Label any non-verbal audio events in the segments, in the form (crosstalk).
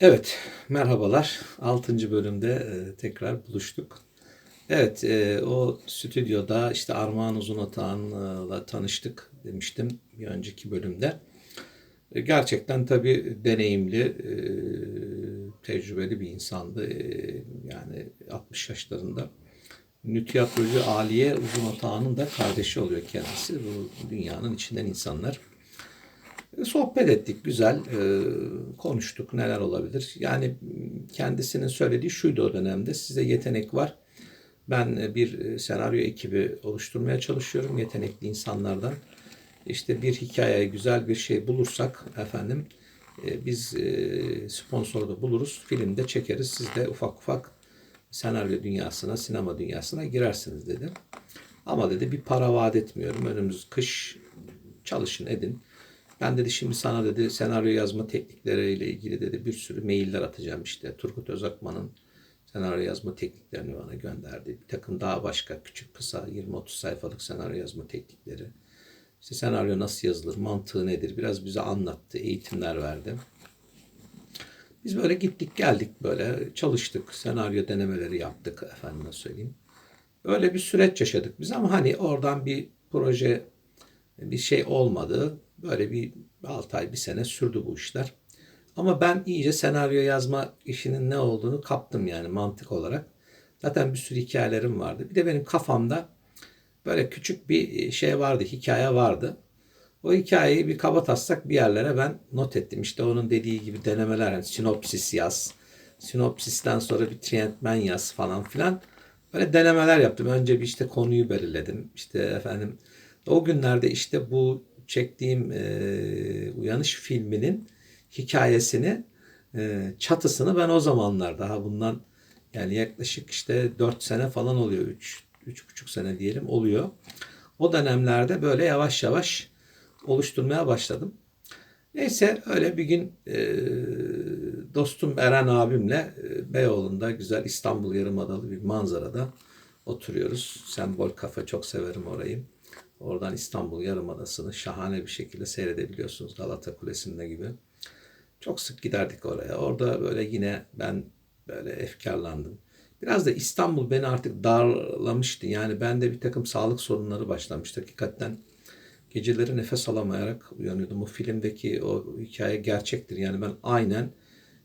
Evet, merhabalar. 6. bölümde e, tekrar buluştuk. Evet, e, o stüdyoda işte Armağan Uzunatağan'la tanıştık demiştim bir önceki bölümde. E, gerçekten tabii deneyimli, tecrübeli bir insandı. Yani 60 yaşlarında. Ünlü tiyatrocu Aliye Uzunatağan'ın da kardeşi oluyor kendisi. Bu dünyanın içinden insanlar. Sohbet ettik, güzel e, konuştuk neler olabilir. Yani kendisinin söylediği şuydu o dönemde, size yetenek var. Ben e, bir e, senaryo ekibi oluşturmaya çalışıyorum yetenekli insanlardan. İşte bir hikaye, güzel bir şey bulursak efendim e, biz e, sponsoru da buluruz, filmde çekeriz. Siz de ufak ufak senaryo dünyasına, sinema dünyasına girersiniz dedi. Ama dedi bir para vaat etmiyorum. Önümüz kış çalışın edin. Ben dedi şimdi sana dedi senaryo yazma teknikleriyle ilgili dedi bir sürü mailler atacağım işte. Turgut Özakman'ın senaryo yazma tekniklerini bana gönderdi. Bir takım daha başka küçük kısa 20-30 sayfalık senaryo yazma teknikleri. İşte senaryo nasıl yazılır, mantığı nedir biraz bize anlattı, eğitimler verdi. Biz böyle gittik geldik böyle çalıştık, senaryo denemeleri yaptık efendime söyleyeyim. Öyle bir süreç yaşadık biz ama hani oradan bir proje bir şey olmadı. Böyle bir 6 ay bir sene sürdü bu işler. Ama ben iyice senaryo yazma işinin ne olduğunu kaptım yani mantık olarak. Zaten bir sürü hikayelerim vardı. Bir de benim kafamda böyle küçük bir şey vardı, hikaye vardı. O hikayeyi bir kaba taslak bir yerlere ben not ettim. İşte onun dediği gibi denemeler, yani sinopsis yaz, sinopsisten sonra bir triyentmen yaz falan filan. Böyle denemeler yaptım. Önce bir işte konuyu belirledim. İşte efendim o günlerde işte bu çektiğim e, Uyanış filminin hikayesini, e, çatısını ben o zamanlar daha bundan yani yaklaşık işte 4 sene falan oluyor. 3 3,5 sene diyelim oluyor. O dönemlerde böyle yavaş yavaş oluşturmaya başladım. Neyse öyle bir gün e, dostum Eren abimle e, Beyoğlu'nda güzel İstanbul Yarımadalı bir manzarada oturuyoruz. Sembol kafe çok severim orayı. Oradan İstanbul Yarımadası'nı şahane bir şekilde seyredebiliyorsunuz Galata Kulesi'nde gibi. Çok sık giderdik oraya. Orada böyle yine ben böyle efkarlandım. Biraz da İstanbul beni artık darlamıştı. Yani bende bir takım sağlık sorunları başlamıştı. Hakikaten geceleri nefes alamayarak uyanıyordum. O filmdeki o hikaye gerçektir. Yani ben aynen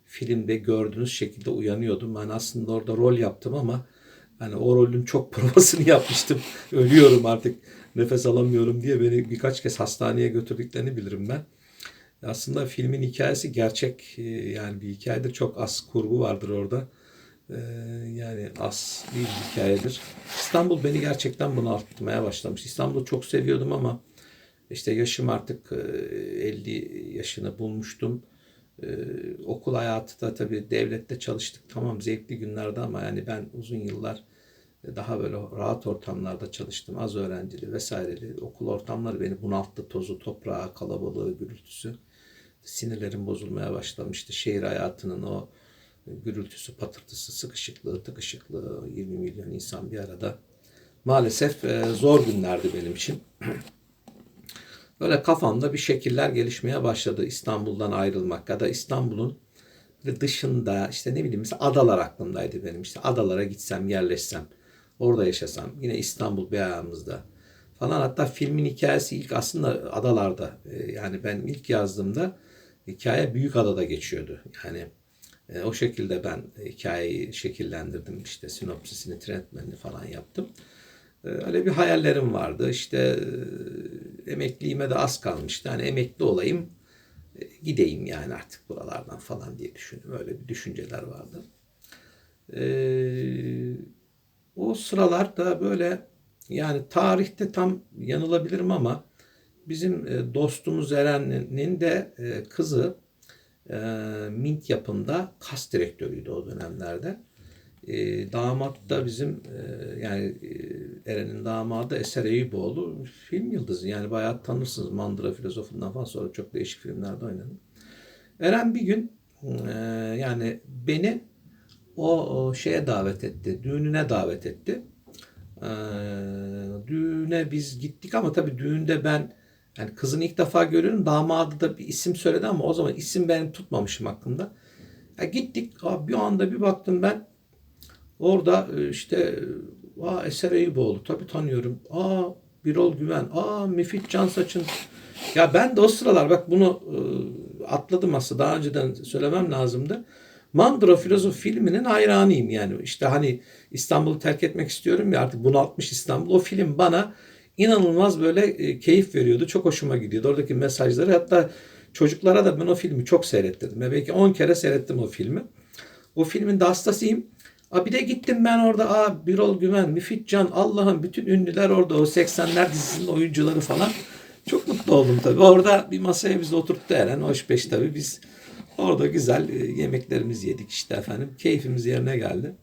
filmde gördüğünüz şekilde uyanıyordum. Ben aslında orada rol yaptım ama hani o rolün çok (laughs) provasını yapmıştım. Ölüyorum artık nefes alamıyorum diye beni birkaç kez hastaneye götürdüklerini bilirim ben. Aslında filmin hikayesi gerçek e, yani bir hikayedir. Çok az kurgu vardır orada. E, yani az bir hikayedir. İstanbul beni gerçekten bunaltmaya başlamış. İstanbul'u çok seviyordum ama işte yaşım artık 50 e, yaşını bulmuştum. Okul hayatı da tabii devlette çalıştık. Tamam zevkli günlerde ama yani ben uzun yıllar daha böyle rahat ortamlarda çalıştım. Az öğrencili vesaireli. Okul ortamları beni bunalttı. Tozu, toprağı, kalabalığı, gürültüsü. Sinirlerim bozulmaya başlamıştı. Şehir hayatının o gürültüsü, patırtısı, sıkışıklığı, tıkışıklığı, 20 milyon insan bir arada. Maalesef e, zor günlerdi benim için. (clears throat) Böyle kafamda bir şekiller gelişmeye başladı. İstanbul'dan ayrılmak ya da İstanbul'un dışında işte ne bileyim mesela adalar aklımdaydı benim. İşte adalara gitsem, yerleşsem Orada yaşasam. Yine İstanbul bir ayağımızda falan. Hatta filmin hikayesi ilk aslında adalarda. Ee, yani ben ilk yazdığımda hikaye büyük adada geçiyordu. Yani e, o şekilde ben hikayeyi şekillendirdim. İşte sinopsisini, trendmenini falan yaptım. E, öyle bir hayallerim vardı. İşte e, emekliliğime de az kalmıştı. Hani emekli olayım, e, gideyim yani artık buralardan falan diye düşündüm. Öyle bir düşünceler vardı. Eee o sıralarda böyle yani tarihte tam yanılabilirim ama bizim e, dostumuz Eren'in de e, kızı e, Mint yapımda kas direktörüydü o dönemlerde. Damat da bizim yani Eren'in damadı Eser Eyüboğlu film yıldızı. Yani bayağı tanırsınız Mandıra filozofundan falan sonra çok değişik filmlerde oynadı. Eren bir gün yani beni o şeye davet etti. Düğününe davet etti. Ee, düğüne biz gittik ama tabii düğünde ben yani kızını ilk defa görüyorum. Damadı da bir isim söyledi ama o zaman isim benim tutmamışım hakkında. Ya gittik abi bir anda bir baktım ben orada e, işte aa Eser Eyüboğlu tabii tanıyorum. Aa Birol Güven. Aa Müfit Cansaç'ın ya ben de o sıralar bak bunu e, atladım aslında daha önceden söylemem lazımdı. Mandro Filozof filminin hayranıyım yani. İşte hani İstanbul'u terk etmek istiyorum ya artık bunaltmış İstanbul. O film bana inanılmaz böyle e, keyif veriyordu. Çok hoşuma gidiyordu. Oradaki mesajları hatta çocuklara da ben o filmi çok seyrettirdim. Ya belki 10 kere seyrettim o filmi. O filmin de hastasıyım. Aa, bir de gittim ben orada aa, Birol Güven, Müfit Can, Allah'ım bütün ünlüler orada o 80'ler dizisinin oyuncuları falan. Çok mutlu oldum tabii. Orada bir masaya bizi oturttu Eren. Hoş beş tabii. Biz orada güzel e, yemeklerimizi yedik işte efendim. Keyfimiz yerine geldi.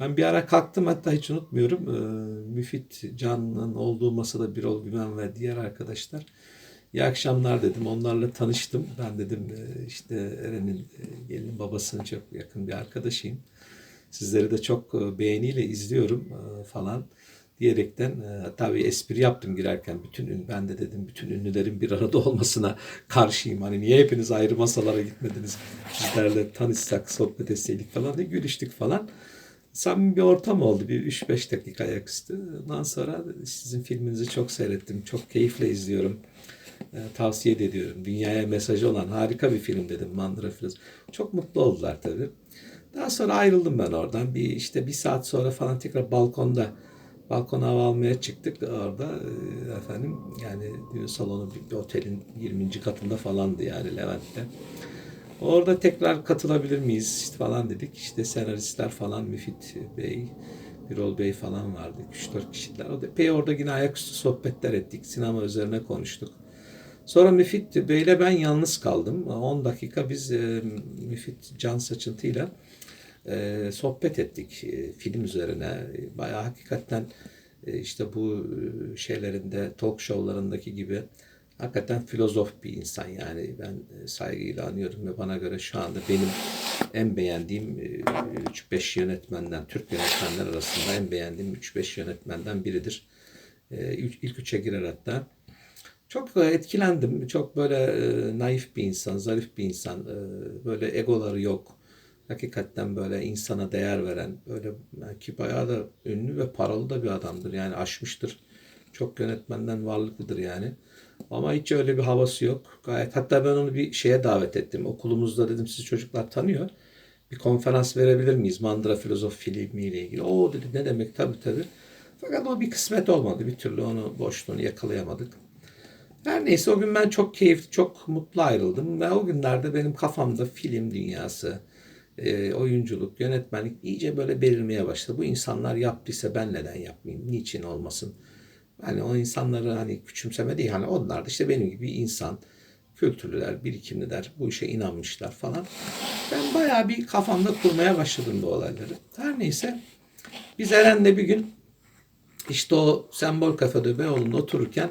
Ben bir ara kalktım hatta hiç unutmuyorum. Ee, Müfit Can'ın olduğu masada Birol Güven ve diğer arkadaşlar. İyi akşamlar dedim. Onlarla tanıştım. Ben dedim e, işte Eren'in e, gelinin babasının çok yakın bir arkadaşıyım. Sizleri de çok beğeniyle izliyorum falan diyerekten e, hatta espri yaptım girerken bütün ün, ben de dedim bütün ünlülerin bir arada olmasına karşıyım. Hani niye hepiniz ayrı masalara gitmediniz? Bizlerle tanışsak, sohbet etseydik falan diye gülüştük falan. Samimi bir ortam oldu. Bir 3-5 dakika ayaküstü. Ondan sonra sizin filminizi çok seyrettim. Çok keyifle izliyorum. E, tavsiye ediyorum. Dünyaya mesajı olan harika bir film dedim Mandıra Filoz. Çok mutlu oldular tabii. Daha sonra ayrıldım ben oradan. Bir işte bir saat sonra falan tekrar balkonda balkona hava almaya çıktık orada e, efendim yani düğün salonu bir, bir otelin 20. katında falandı yani Levent'te. Orada tekrar katılabilir miyiz işte falan dedik. İşte senaristler falan Müfit Bey, Birol Bey falan vardı. 3-4 kişiler. O epey orada yine ayaküstü sohbetler ettik. Sinema üzerine konuştuk. Sonra Müfit Bey'le ben yalnız kaldım. 10 dakika biz e, Müfit Can Saçıntı'yla e, sohbet ettik e, film üzerine. Bayağı hakikaten e, işte bu e, şeylerinde, talk show'larındaki gibi hakikaten filozof bir insan yani ben e, saygıyla anıyorum ve bana göre şu anda benim en beğendiğim e, 3-5 yönetmenden, Türk yönetmenler arasında en beğendiğim 3-5 yönetmenden biridir. E, ilk üçe girer hatta. Çok e, etkilendim. Çok böyle e, naif bir insan, zarif bir insan. E, böyle egoları yok. Hakikaten böyle insana değer veren, böyle belki bayağı da ünlü ve paralı da bir adamdır. Yani aşmıştır. Çok yönetmenden varlıklıdır yani. Ama hiç öyle bir havası yok. Gayet hatta ben onu bir şeye davet ettim. Okulumuzda dedim sizi çocuklar tanıyor. Bir konferans verebilir miyiz? Mandıra Filozof filmiyle ilgili. O dedi ne demek tabii tabii. Fakat o bir kısmet olmadı. Bir türlü onu boşluğunu yakalayamadık. Her neyse o gün ben çok keyifli, çok mutlu ayrıldım. Ve o günlerde benim kafamda film dünyası, e, oyunculuk, yönetmenlik iyice böyle belirmeye başladı. Bu insanlar yaptıysa ben neden yapmayayım? Niçin olmasın? Hani o insanları hani küçümseme değil. Hani onlar da işte benim gibi insan, kültürlüler, birikimliler, bu işe inanmışlar falan. Ben bayağı bir kafamda kurmaya başladım bu olayları. Her neyse biz Eren'le bir gün işte o sembol kafede Beyoğlu'nda otururken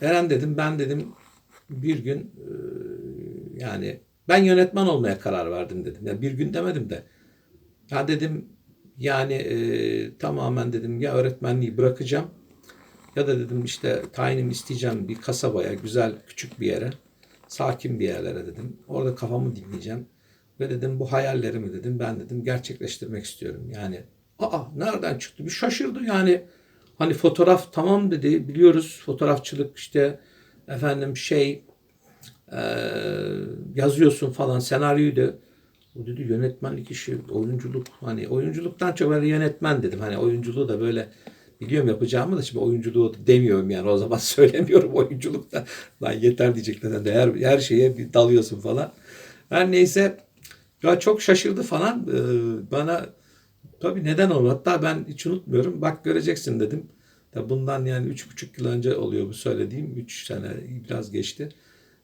Eren dedim ben dedim bir gün e, yani ben yönetmen olmaya karar verdim dedim. Ya bir gün demedim de. Ya dedim yani e, tamamen dedim ya öğretmenliği bırakacağım ya da dedim işte tayinimi isteyeceğim bir kasabaya, güzel küçük bir yere, sakin bir yerlere dedim. Orada kafamı dinleyeceğim. Ve dedim bu hayallerimi dedim ben dedim gerçekleştirmek istiyorum. Yani aa nereden çıktı? Bir şaşırdı yani. Hani fotoğraf tamam dedi biliyoruz fotoğrafçılık işte efendim şey e, yazıyorsun falan senaryoyu da o dedi yönetmenlik işi, oyunculuk hani oyunculuktan çok böyle yönetmen dedim. Hani oyunculuğu da böyle biliyorum yapacağımı da şimdi oyunculuğu demiyorum yani o zaman (laughs) söylemiyorum oyunculukta. Lan yeter diyecekler de her, her şeye bir dalıyorsun falan. Her neyse ya çok şaşırdı falan ee, bana tabii neden olur hatta ben hiç unutmuyorum bak göreceksin dedim. Tabii bundan yani üç buçuk yıl önce oluyor bu söylediğim. Üç sene biraz geçti.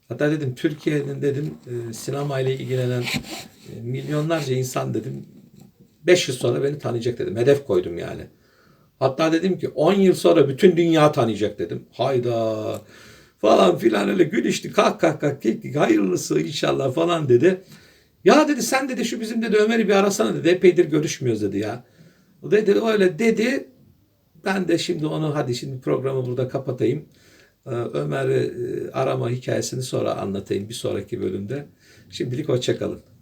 Hatta dedim Türkiye'nin dedim e, sinema ile ilgilenen e, milyonlarca insan dedim 5 yıl sonra beni tanıyacak dedim. Hedef koydum yani. Hatta dedim ki 10 yıl sonra bütün dünya tanıyacak dedim. Hayda falan filan öyle gülüştü. Kalk kalk kalk keklik hayırlısı inşallah falan dedi. Ya dedi sen dedi şu bizim dedi Ömer'i bir arasana dedi. Epeydir görüşmüyoruz dedi ya. O dedi öyle dedi. Ben de şimdi onu hadi şimdi programı burada kapatayım. Ee, Ömer'i e, arama hikayesini sonra anlatayım bir sonraki bölümde. Şimdilik hoşçakalın.